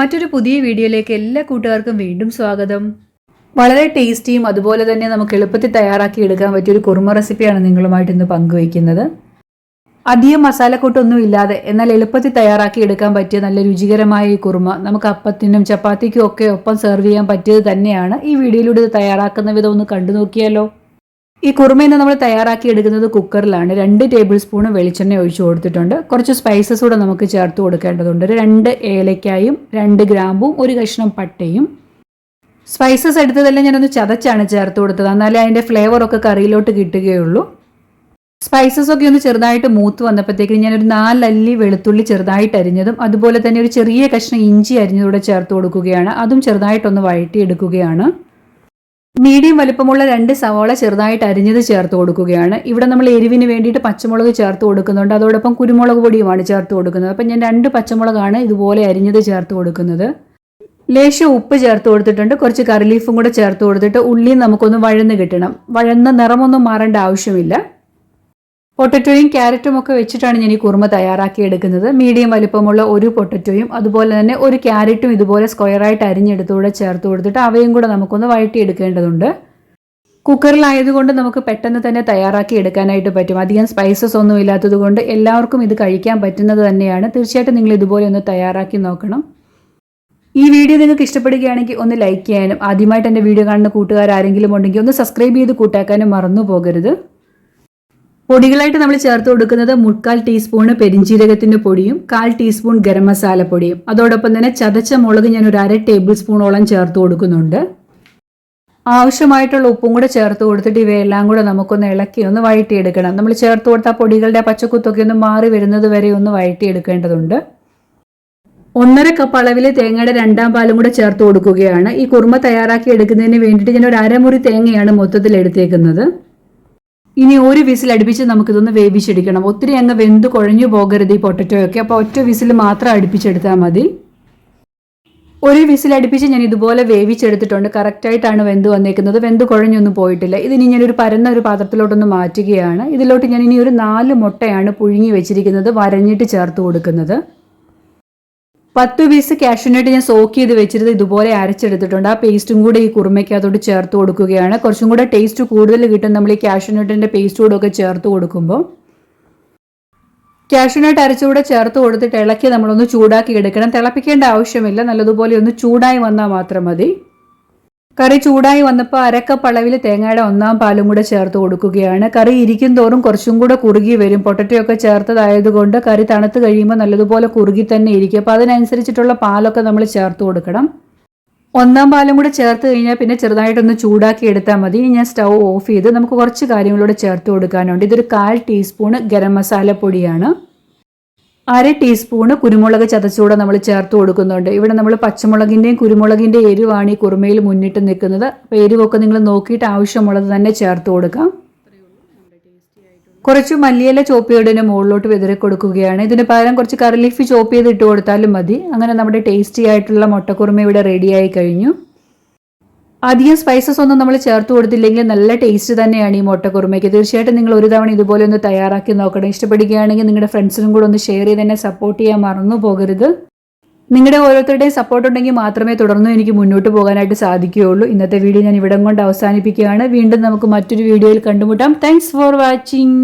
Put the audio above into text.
മറ്റൊരു പുതിയ വീഡിയോയിലേക്ക് എല്ലാ കൂട്ടുകാർക്കും വീണ്ടും സ്വാഗതം. വളരെ ടേസ്റ്റിയും അതുപോലെ തന്നെ നമുക്ക് എളുപ്പത്തിൽ തയ്യാറാക്കി എടുക്കാൻ പറ്റിയ ഒരു കുറുമ റെസിപ്പിയാണ് നിങ്ങളുമായിട്ട് ഇന്ന് പങ്കുവയ്ക്കുന്നത്. അധികം മസാലക്കൂട്ടൊന്നും ഇല്ലാതെ എന്നാൽ എളുപ്പത്തിൽ തയ്യാറാക്കി എടുക്കാൻ പറ്റിയ നല്ല രുചികരമായ ഈ കുറുമ നമുക്ക് അപ്പത്തിനും ചപ്പാത്തിക്കും ഒക്കെ ഒപ്പം സെർവ് ചെയ്യാൻ പറ്റിയത് തന്നെയാണ്. ഈ വീഡിയോയിലൂടെ തയ്യാറാക്കുന്ന വിധം ഒന്ന് കണ്ടു നോക്കിയാലോ? ഈ കുറുമയിന്ന് നമ്മൾ തയ്യാറാക്കി എടുക്കുന്നത് കുക്കറിലാണ്. രണ്ട് ടേബിൾ സ്പൂൺ വെളിച്ചെണ്ണ ഒഴിച്ചു കൊടുത്തിട്ടുണ്ട്. കുറച്ച് സ്പൈസസ് കൂടെ നമുക്ക് ചേർത്ത് കൊടുക്കേണ്ടതുണ്ട്. രണ്ട് ഏലക്കായും രണ്ട് ഗ്രാമ്പും ഒരു കഷ്ണം പട്ടയും. സ്പൈസസ് എടുത്തതെല്ലാം ഞാനൊന്ന് ചതച്ചാണ് ചേർത്ത് കൊടുത്തത്. എന്നാലേ അതിന്റെ ഫ്ലേവറൊക്കെ കറിയിലോട്ട് കിട്ടുകയുള്ളൂ. സ്പൈസസ് ഒക്കെ ഒന്ന് ചെറുതായിട്ട് മൂത്ത് വന്നപ്പോഴത്തേക്കും ഞാനൊരു നാലല്ലി വെളുത്തുള്ളി ചെറുതായിട്ട് അരിഞ്ഞതും അതുപോലെ തന്നെ ഒരു ചെറിയ കഷ്ണം ഇഞ്ചി അരിഞ്ഞതൂടെ ചേർത്ത് കൊടുക്കുകയാണ്. അതും ചെറുതായിട്ടൊന്ന് വഴറ്റിയെടുക്കുകയാണ്. മീഡിയം വലിപ്പമുള്ള രണ്ട് സവാള ചെറുതായിട്ട് അരിഞ്ഞത് ചേർത്ത് കൊടുക്കുകയാണ്. ഇവിടെ നമ്മൾ എരിവിന് വേണ്ടിയിട്ട് പച്ചമുളക് ചേർത്ത് കൊടുക്കുന്നുണ്ട്. അതോടൊപ്പം കുരുമുളക് പൊടിയുമാണ് ചേർത്ത് കൊടുക്കുന്നത്. അപ്പം ഞാൻ രണ്ട് പച്ചമുളകാണ് ഇതുപോലെ അരിഞ്ഞത് ചേർത്ത് കൊടുക്കുന്നത്. ലേശം ഉപ്പ് ചേർത്ത് കൊടുത്തിട്ടുണ്ട്. കുറച്ച് കറിലീഫും കൂടെ ചേർത്ത് കൊടുത്തിട്ട് ഉള്ളിയും നമുക്കൊന്ന് വഴന്ന് കിട്ടണം. വഴന്ന നിറമൊന്നും മാറേണ്ട ആവശ്യമില്ല. പൊട്ടറ്റോയും ക്യാരറ്റും ഒക്കെ വെച്ചിട്ടാണ് ഞാൻ ഈ കുറുമ തയ്യാറാക്കി എടുക്കുന്നത്. മീഡിയം വലിപ്പമുള്ള ഒരു പൊട്ടറ്റോയും അതുപോലെ തന്നെ ഒരു ക്യാരറ്റും ഇതുപോലെ സ്ക്വയറായിട്ട് അരിഞ്ഞെടുത്തുകൂടെ ചേർത്ത് കൊടുത്തിട്ട് അവയും കൂടെ നമുക്കൊന്ന് വഴറ്റിയെടുക്കേണ്ടതുണ്ട്. കുക്കറിലായതുകൊണ്ട് നമുക്ക് പെട്ടെന്ന് തന്നെ തയ്യാറാക്കി എടുക്കാനായിട്ട് പറ്റും. അധികം സ്പൈസസ് ഒന്നും ഇല്ലാത്തതുകൊണ്ട് എല്ലാവർക്കും ഇത് കഴിക്കാൻ പറ്റുന്നത് തന്നെയാണ്. തീർച്ചയായിട്ടും നിങ്ങൾ ഇതുപോലെ ഒന്ന് തയ്യാറാക്കി നോക്കണം. ഈ വീഡിയോ നിങ്ങൾക്ക് ഇഷ്ടപ്പെടുകയാണെങ്കിൽ ഒന്ന് ലൈക്ക് ചെയ്യാനും ആദ്യമായിട്ട് എന്റെ വീഡിയോ കാണുന്ന കൂട്ടുകാർ ആരെങ്കിലും ഉണ്ടെങ്കിൽ ഒന്ന് സബ്സ്ക്രൈബ് ചെയ്ത് കൂട്ടാക്കാനും മറന്നു പോകരുത്. പൊടികളായിട്ട് നമ്മൾ ചേർത്ത് കൊടുക്കുന്നത് മുക്കാൽ ടീസ്പൂണ് പെരിഞ്ചീരകത്തിന്റെ പൊടിയും കാൽ ടീസ്പൂൺ ഗരം മസാല പൊടിയും. അതോടൊപ്പം തന്നെ ചതച്ച മുളക് ഞാൻ ഒരു അര ടേബിൾ സ്പൂണോളം ചേർത്ത് കൊടുക്കുന്നുണ്ട്. ആവശ്യമായിട്ടുള്ള ഉപ്പും കൂടെ ചേർത്ത് കൊടുത്തിട്ട് ഇവയെല്ലാം കൂടെ നമുക്കൊന്ന് ഇളക്കി ഒന്ന് വഴറ്റിയെടുക്കണം. നമ്മൾ ചേർത്ത് കൊടുത്ത പൊടികളുടെ പച്ചക്കുത്തൊക്കെ ഒന്ന് മാറി വരുന്നത് വരെ ഒന്ന് വഴറ്റിയെടുക്കേണ്ടതുണ്ട്. ഒന്നര കപ്പ് അളവിൽ തേങ്ങയുടെ രണ്ടാം പാലും കൂടെ ചേർത്ത് കൊടുക്കുകയാണ്. ഈ കുറുമ തയ്യാറാക്കി എടുക്കുന്നതിന് വേണ്ടിയിട്ട് ഞാൻ ഒരു അരമുറി തേങ്ങയാണ് മൊത്തത്തിൽ എടുത്തേക്കുന്നത്. ഇനി ഒരു വിസിൽ അടുപ്പിച്ച് നമുക്കിതൊന്ന് വേവിച്ചെടുക്കണം. ഒത്തിരി അങ്ങ് വെന്ത് കുഴഞ്ഞു പോകരുത് ഈ പൊട്ടറ്റോയൊക്കെ. അപ്പോൾ ഒറ്റ വിസിൽ മാത്രം അടുപ്പിച്ചെടുത്താൽ മതി. ഒരു വിസിൽ അടുപ്പിച്ച് ഞാൻ ഇതുപോലെ വേവിച്ചെടുത്തിട്ടുണ്ട്. കറക്റ്റായിട്ടാണ് വെന്ത് വന്നേക്കുന്നത്. വെന്ത് കുഴഞ്ഞൊന്നും പോയിട്ടില്ല. ഇതിനി ഞാനൊരു പരന്ന ഒരു പാത്രത്തിലോട്ടൊന്ന് മാറ്റുകയാണ്. ഇതിലോട്ട് ഞാൻ ഇനി ഒരു നാല് മുട്ടയാണ് പുഴുങ്ങി വെച്ചിരിക്കുന്നത്. വരഞ്ഞിട്ട് ചേർത്ത് കൊടുക്കുന്നത്. പത്ത് പീസ് കാഷ്യൂനട്ട് ഞാൻ സോക്ക് ചെയ്ത് വെച്ചിരുന്നത് ഇതുപോലെ അരച്ചെടുത്തിട്ടുണ്ട്. ആ പേസ്റ്റും കൂടെ ഈ കുറുമയ്ക്കകത്തോട്ട് ചേർത്ത് കൊടുക്കുകയാണ്. കുറച്ചും കൂടെ ടേസ്റ്റ് കൂടുതൽ കിട്ടും. നമ്മൾ ഈ കാഷ്യൂനട്ടിന്റെ പേസ്റ്റ് കൂടെ ഒക്കെ ചേർത്ത് കൊടുക്കുമ്പോൾ കാഷ്യൂനട്ട് അരച്ചുകൂടെ ചേർത്ത് കൊടുത്തിട്ട് ഇളക്കി നമ്മളൊന്ന് ചൂടാക്കി എടുക്കണം. തിളപ്പിക്കേണ്ട ആവശ്യമില്ല. നല്ലതുപോലെ ഒന്ന് ചൂടായി വന്നാൽ മാത്രം മതി. കറി ചൂടായി വന്നപ്പോൾ അരക്കപ്പ് അളവിൽ തേങ്ങയുടെ ഒന്നാം പാലും കൂടെ ചേർത്ത് കൊടുക്കുകയാണ്. കറി ഇരിക്കും തോറും കുറച്ചും കൂടെ കുറുകി വരും. പൊട്ടറ്റയൊക്കെ ചേർത്തതായതുകൊണ്ട് കറി തണുത്ത് കഴിയുമ്പോൾ നല്ലതുപോലെ കുറുകി തന്നെ ഇരിക്കും. അപ്പോൾ അതിനനുസരിച്ചിട്ടുള്ള പാലൊക്കെ നമ്മൾ ചേർത്ത് കൊടുക്കണം. ഒന്നാം പാലും കൂടെ ചേർത്ത് കഴിഞ്ഞാൽ പിന്നെ ചെറുതായിട്ടൊന്ന് ചൂടാക്കി എടുത്താൽ മതി. ഞാൻ സ്റ്റൗ ഓഫ് ചെയ്ത് നമുക്ക് കുറച്ച് കാര്യങ്ങളൂടെ ചേർത്ത് കൊടുക്കാനുണ്ട്. ഇതൊരു കാൽ ടീസ്പൂൺ ഗരം മസാല പൊടിയാണ് അര ടീസ്പൂണ് കുരുമുളക് ചതച്ചുകൂടെ നമ്മൾ ചേർത്ത് കൊടുക്കുന്നുണ്ട്. ഇവിടെ നമ്മൾ പച്ചമുളകിന്റെയും കുരുമുളകിന്റെ എരിവാണ് ഈ കുറുമയിൽ മുന്നിട്ട് നിൽക്കുന്നത്. അപ്പോൾ എരിവൊക്കെ നിങ്ങൾ നോക്കിയിട്ട് ആവശ്യമുള്ളത് തന്നെ ചേർത്ത് കൊടുക്കാം. കുറച്ച് മല്ലിയില ചോപ്പ് ചെയ്തതിന് മുകളിലോട്ട് വിതറി കൊടുക്കുകയാണ്. ഇതിന് പകരം കുറച്ച് കറി ചോപ്പ് ചെയ്ത് ഇട്ട് കൊടുത്താലും മതി. അങ്ങനെ നമ്മുടെ ടേസ്റ്റി ആയിട്ടുള്ള മുട്ടക്കുറുമ ഇവിടെ റെഡിയായി കഴിഞ്ഞു. അധികം സ്പൈസസ് ഒന്നും നമ്മൾ ചേർത്ത് കൊടുത്തില്ലെങ്കിൽ നല്ല ടേസ്റ്റ് തന്നെയാണ് ഈ മുട്ടക്കുറുമയ്ക്ക്. തീർച്ചയായിട്ടും നിങ്ങൾ ഒരു തവണ ഇതുപോലെ ഒന്ന് തയ്യാറാക്കി നോക്കണം. ഇഷ്ടപ്പെടുകയാണെങ്കിൽ നിങ്ങളുടെ ഫ്രണ്ട്സിനും കൂടെ ഒന്ന് ഷെയർ ചെയ്ത് തന്നെ സപ്പോർട്ട് ചെയ്യാൻ മറന്നു പോകരുത്. നിങ്ങളുടെ ഓരോരുത്തരുടെയും സപ്പോർട്ട് ഉണ്ടെങ്കിൽ മാത്രമേ തുടർന്നും എനിക്ക് മുന്നോട്ട് പോകാനായിട്ട് സാധിക്കുകയുള്ളൂ. ഇന്നത്തെ വീഡിയോ ഞാൻ ഇവിടം കൊണ്ട് അവസാനിപ്പിക്കുകയാണ്. വീണ്ടും നമുക്ക് മറ്റൊരു വീഡിയോയിൽ കണ്ടുമുട്ടാം. Thanks for watching